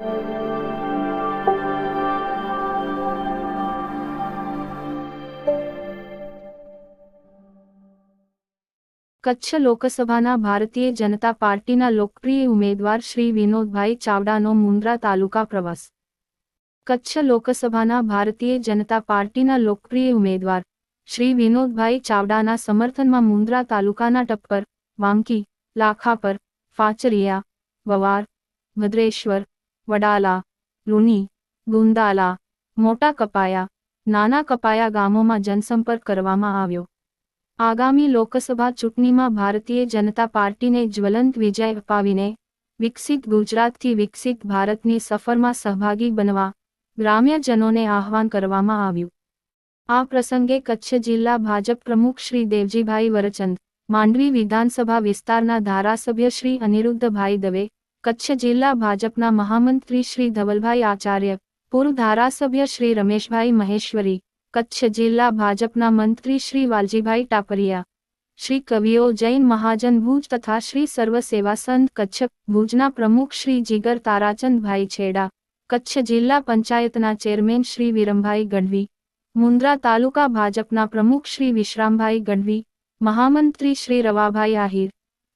કચ્છ લોકસભાના ભારતીય જનતા પાર્ટીના લોકપ્રિય ઉમેદવાર શ્રી વિનોદભાઈ ચાવડાનો મુન્દ્રા તાલુકા પ્રવાસ. કચ્છ લોકસભાના ભારતીય જનતા પાર્ટીના લોકપ્રિય ઉમેદવાર શ્રી વિનોદભાઈ ચાવડાના સમર્થનમાં મુન્દ્રા તાલુકાના ટપ્પર, વાંકી લાખાપર ફાચરિયા, વવાર, ભદ્રેશ્વર વડાલા, લુની, ગુંદાલા, મોટા કપાયા, નાના કપાયા ગામોમાં જનસંપર્ક કરવામાં આવ્યો. આગામી લોકસભા ચૂંટણીમાં ભારતીય જનતા પાર્ટીને જ્વલંત વિજય અપાવીને વિકસિત ગુજરાતથી વિકસિત ભારતની સફરમાં સહભાગી બનવા ગ્રામ્યજનોને આહવાન કરવામાં આવ્યું. આ પ્રસંગે કચ્છ જિલ્લા ભાજપ પ્રમુખ શ્રી દેવજીભાઈ વરચંદ, માંડવી વિધાનસભા વિસ્તારના ધારાસભ્ય શ્રી અનિરુદ્ધભાઈ દવે કચ્છ જિલ્લા ભાજપના મહામંત્રી શ્રી ધવલભાઈ આચાર્ય, પૂર્વ ધારાસભ્ય શ્રી રમેશભાઈ મહેશ્વરી, કચ્છ જિલ્લા ભાજપના મંત્રી શ્રી વાલજીભાઈ ટાપરિયા, શ્રી કવિઓ જૈન મહાજન ભુજ તથા શ્રી સર્વ સેવા સંત કચ્છ ભુજના પ્રમુખ શ્રી જીગર તારાચંદભાઈ છેડા, કચ્છ જિલ્લા પંચાયતના ચેરમેન શ્રી વિરમભાઈ ગઢવી, મુન્દ્રા તાલુકા ભાજપના પ્રમુખ શ્રી વિશ્રામભાઈ ગઢવી, મહામંત્રી શ્રી રવાભાઈ આહિર,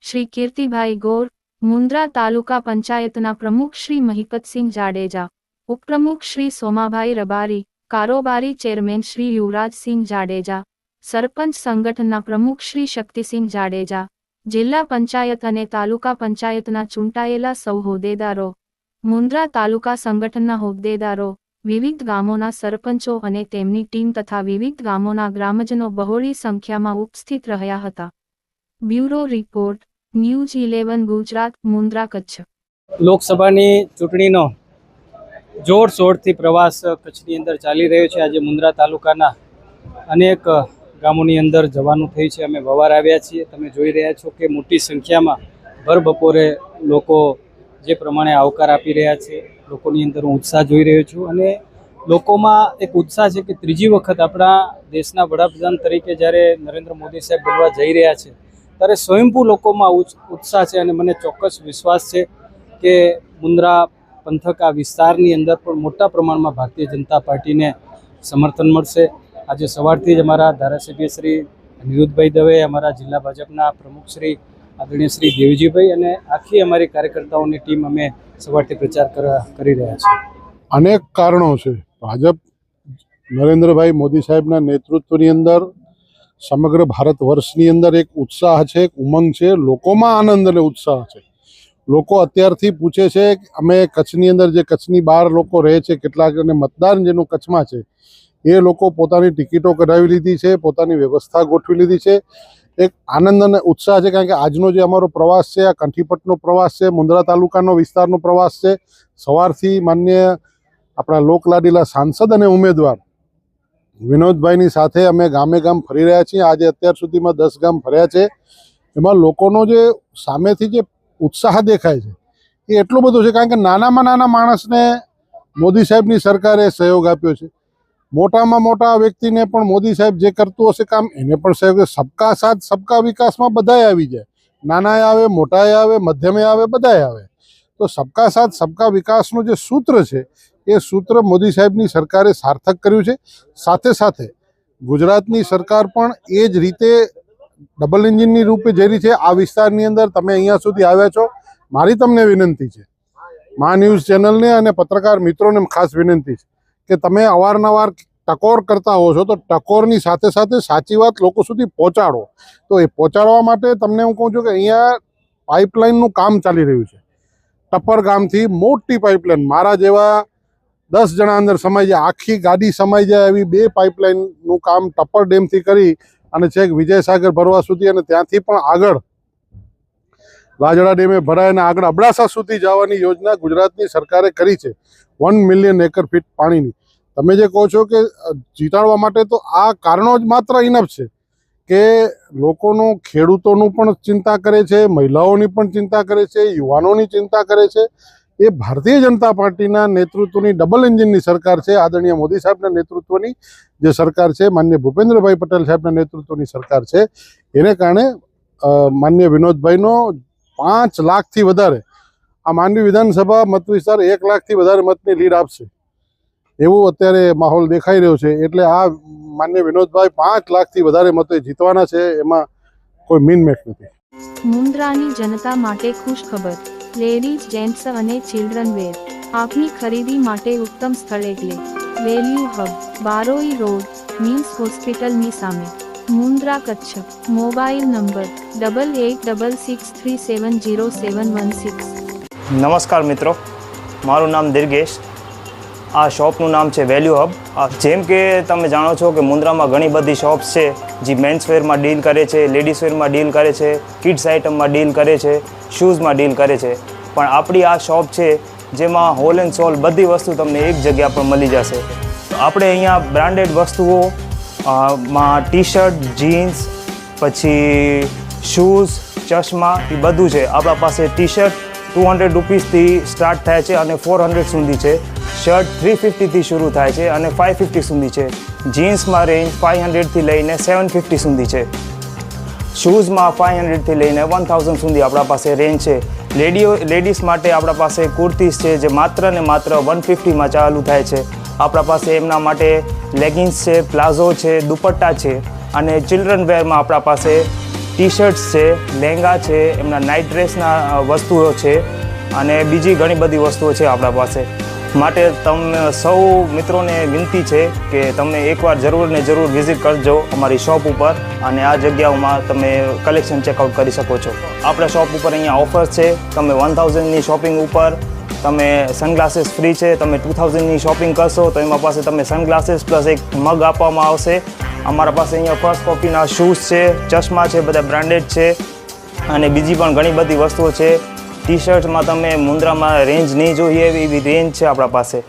શ્રી કીર્તિભાઈ ગોર મુન્દ્રા તાલુકા પંચાયતના પ્રમુખ શ્રી મહિપતસિંહ જાડેજા, ઉપપ્રમુખ શ્રી સોમાભાઈ રબારી, કારોબારી ચેરમેન શ્રી યુવરાજસિંહ જાડેજા, સરપંચ સંગઠનના પ્રમુખ શ્રી શક્તિસિંહ જાડેજા, જિલ્લા પંચાયત અને તાલુકા પંચાયતના ચૂંટાયેલા સૌ હોદ્દેદારો, મુન્દ્રા તાલુકા સંગઠનના હોદ્દેદારો, વિવિધ ગામોના સરપંચો અને તેમની ટીમ તથા વિવિધ ગામોના ગ્રામજનો બહોળી સંખ્યામાં ઉપસ્થિત રહ્યા હતા. Bureau report news eleven Gujarat, Mundra, Kutch. લોકસભાની ચૂંટણીનો જોરશોરથી પ્રવાસ કચ્છની અંદર ચાલી રહ્યો છે. આજે મુન્દ્રા તાલુકાના અનેક ગામોની અંદર જવાનું થયું છે. અમે વવાર આવ્યા છીએ. તમે જોઈ રહ્યા છો કે મોટી સંખ્યામાં ભર બપોરે લોકો જે પ્રમાણે આવકાર આપી રહ્યા છે, લોકોની અંદર હું ઉત્સાહ જોઈ રહ્યો છું. અને લોકોમાં એક ઉત્સાહ છે કે ત્રીજી વખત આપણા દેશના વડાપ્રધાન તરીકે જ્યારે નરેન્દ્ર મોદી સાહેબ બનવા જઈ રહ્યા છે ત્યારે સ્વયંભૂ લોકોમાં ઉત્સાહ છે અને મને ચોક્કસ વિશ્વાસ છે કે મુન્દ્રા પંથક આ વિસ્તારની અંદર પણ મોટા પ્રમાણમાં ભારતીય જનતા પાર્ટીને સમર્થન મળશે. આજે સવારથી જ અમારા ધારાસભ્ય શ્રી નિરુદ્ધભાઈ દવે અમારા જિલ્લા ભાજપના પ્રમુખ શ્રી આદરણીય શ્રી દેવજીભાઈ અને આખી અમારી કાર્યકર્તાઓની ટીમ અમે સવારથી પ્રચાર કરી રહ્યા છીએ. અનેક કારણો છે. ભાજપ નરેન્દ્રભાઈ મોદી સાહેબના નેતૃત્વની અંદર સમગ્ર ભારત વર્ષની અંદર એક ઉત્સાહ છે, એક ઉમંગ છે, લોકોમાં આનંદ અને ઉત્સાહ છે. લોકો અત્યારથી પૂછે છે કે અમે કચ્છની અંદર જે કચ્છની બહાર લોકો રહે છે, કેટલાક અને મતદાન જેનું કચ્છમાં છે, એ લોકો પોતાની ટિકિટો કઢાવી લીધી છે, પોતાની વ્યવસ્થા ગોઠવી લીધી છે. એક આનંદ અને ઉત્સાહ છે, કારણ કે આજનો જે અમારો પ્રવાસ છે, આ કંઠીપટનો પ્રવાસ છે મુન્દ્રા તાલુકાનો વિસ્તારનો પ્રવાસ છે, સવારથી માન્ય આપણા લોકલાડીલા સાંસદ અને ઉમેદવાર વિનોદભાઈની સાથે અમે ગામે ગામ ફરી રહ્યા છીએ. આજે અત્યાર સુધીમાં દસ ગામ ફર્યા છે. એમાં લોકોનો જે સામેથી જે ઉત્સાહ દેખાય છે, એ એટલો બધો છે કારણ કે નાનામાં નાના માણસને મોદી સાહેબની સરકારે સહયોગ આપ્યો છે. મોટામાં મોટા વ્યક્તિને પણ મોદી સાહેબ જે કરતું હશે કામ, એને પણ સહયોગ સબકા સાથ, સબકા વિકાસમાં બધાય આવી જાય. નાનાએ આવે, મોટાએ આવે, મધ્યમે આવે, બધાએ આવે. તો સબકા સાથ, સબકા વિકાસનું જે સૂત્ર છે એ સૂત્ર મોદી સાહેબની સરકારે સાર્થક કર્યું છે. સાથે સાથે ગુજરાતની સરકાર પણ એ જ રીતે ડબલ એન્જિનની રૂપે રહી છે. આ વિસ્તારની અંદર તમે અહીંયા સુધી આવ્યા છો. મારી તમને વિનંતી છે. મા ન્યૂઝ ચેનલને અને પત્રકાર મિત્રોને ખાસ વિનંતી છે કે તમે અવારનવાર ટકોર કરતા હો છો, તો ટકોરની સાથે સાથે સાચી વાત લોકો સુધી પહોંચાડો. તો એ પહોંચાડવા માટે તમને હું કહું છું કે અહીંયા પાઇપલાઇનનું કામ ચાલી રહ્યું છે. ટપ્પર ગામથી મોટી પાઇપલાઇન, મારા જેવા દસ જણા અંદર સમાઈ જાય. આખી ગાડી સમાઈ જાય એવી બે પાઇપલાઇનનું કામ ટપ્પર ડેમથી કરી અને છેક વિજયસાગર ભરવા સુધી અને ત્યાંથી પણ આગળ રાજડા ડેમે ભરાય અને આગળ અબડાસા સુધી જવાની યોજના ગુજરાતની સરકારે કરી છે. વન મિલિયન એકર ફીટ પાણીની. તમે જે કહો છો કે જીતાડવા માટે તો આ કારણો જ માત્ર ઇનફ છે કે લોકોનું, ખેડૂતોનું પણ ચિંતા કરે છે, મહિલાઓની પણ ચિંતા કરે છે, યુવાનોની ચિંતા કરે છે. એ ભારતીય જનતા પાર્ટીના નેતૃત્વની ડબલ એન્જિનની સરકાર છે. આદરણીય મોદી સાહેબના નેતૃત્વની જે સરકાર છે, માન્ય ભૂપેન્દ્રભાઈ પટેલ સાહેબના નેતૃત્વની સરકાર છે. એને કારણે માન્ય વિનોદભાઈનો પાંચ લાખથી વધારે, આ માંડવી વિધાનસભા મત વિસ્તાર એક લાખથી વધારે મતની લીડ આપશે. એવું અત્યારે માહોલ દેખાઈ રહ્યો છે. એટલે આ માન્ય વિનોદભાઈ પાંચ લાખથી વધારે મતે જીતવાના છે. એમાં કોઈ મીન મેક નથી. મુન્દ્રાની જનતા માટે ખુશ ખબર લેડીઝ, જેન્ટ્સ અને ચિલ્ડ્રન વેર. આપની ખરીદી માટે ઉત્તમ સ્થળ એટલે value hub, Baroi road, means હોસ્પિટલની સામે. Mundra Kutch. Mobile number double eight double six three seven zero seven one six નમસ્કાર મિત્રો. મારું નામ દિર્ગેશ. આ શોપનું નામ છે વેલ્યુ હબ. જેમ કે તમે જાણો છો કે મુન્દ્રામાં ઘણી બધી શોપ્સ છે જે મેન્સ વેરમાં ડીલ કરે છે, લેડીઝ વેરમાં ડીલ કરે છે, કિડ્સ આઇટમમાં ડીલ કરે છે, શૂઝમાં ડીલ કરે છે. પણ આપણી આ શોપ છે જેમાં હોલ એન્ડ સોલ બધી વસ્તુ તમને એક જગ્યા પર મળી જશે. આપણે અહીંયા બ્રાન્ડેડ વસ્તુઓ માં ટી શર્ટ જીન્સ, પછી શૂઝ, ચશ્મા, એ બધું છે. આપણા પાસે ટી શર્ટ ટુ હંડ્રેડ રૂપીસથી સ્ટાર્ટ થાય છે અને ફોર હંડ્રેડ સુધી છે. શર્ટ થ્રી ફિફ્ટીથી શરૂ થાય છે અને ફાઇવ ફિફ્ટી સુધી છે. જીન્સમાં રેન્જ ફાઇવ હંડ્રેડથી લઈને સેવન ફિફ્ટી સુધી છે. શૂઝમાં ફાઇવ હંડ્રેડથી લઈને વન થાઉઝન્ડ સુધી આપણા પાસે રેન્જ છે. લેડીઓ, લેડીઝ માટે આપણા પાસે કુર્તીઝ છે જે માત્ર ને માત્ર વન ફિફ્ટીમાં ચાલુ થાય છે. આપણા પાસે એમના માટે લેગિન્સ છે, પ્લાઝો છે, દુપટ્ટા છે અને ચિલ્ડ્રન વેરમાં આપણા પાસે ટી શર્ટ્સ છે લહેંગા છે, એમના નાઇટ ડ્રેસના વસ્તુઓ છે અને બીજી ઘણી બધી વસ્તુઓ છે આપણા પાસે. માટે તમને સૌ મિત્રોને વિનંતી છે કે તમે એકવાર જરૂર ને જરૂર વિઝિટ કરજો અમારી શોપ ઉપર અને આ જગ્યાઓમાં તમે કલેક્શન ચેકઆઉટ કરી શકો છો. આપણા શોપ ઉપર અહીંયા ઓફર્સ છે, તમે વન થાઉઝન્ડની શોપિંગ ઉપર, તમે સનગ્લાસીસ ફ્રી છે, તમે ટુ થાઉઝન્ડની શોપિંગ કરશો તો એમાં પાસે તમે સનગ્લાસીસ પ્લસ એક મગ આપવામાં આવશે અમારા પાસે અહીંયા ફર્સ્ટ કોપીના શૂઝ છે, ચશ્મા છે, બધા બ્રાન્ડેડ છે. અને બીજી પણ ઘણી બધી વસ્તુઓ છે. ટી શર્ટમાં તમે મુન્દ્રામાં રેન્જ નહીં જોઈએ એવી રેન્જ છે આપણા પાસે.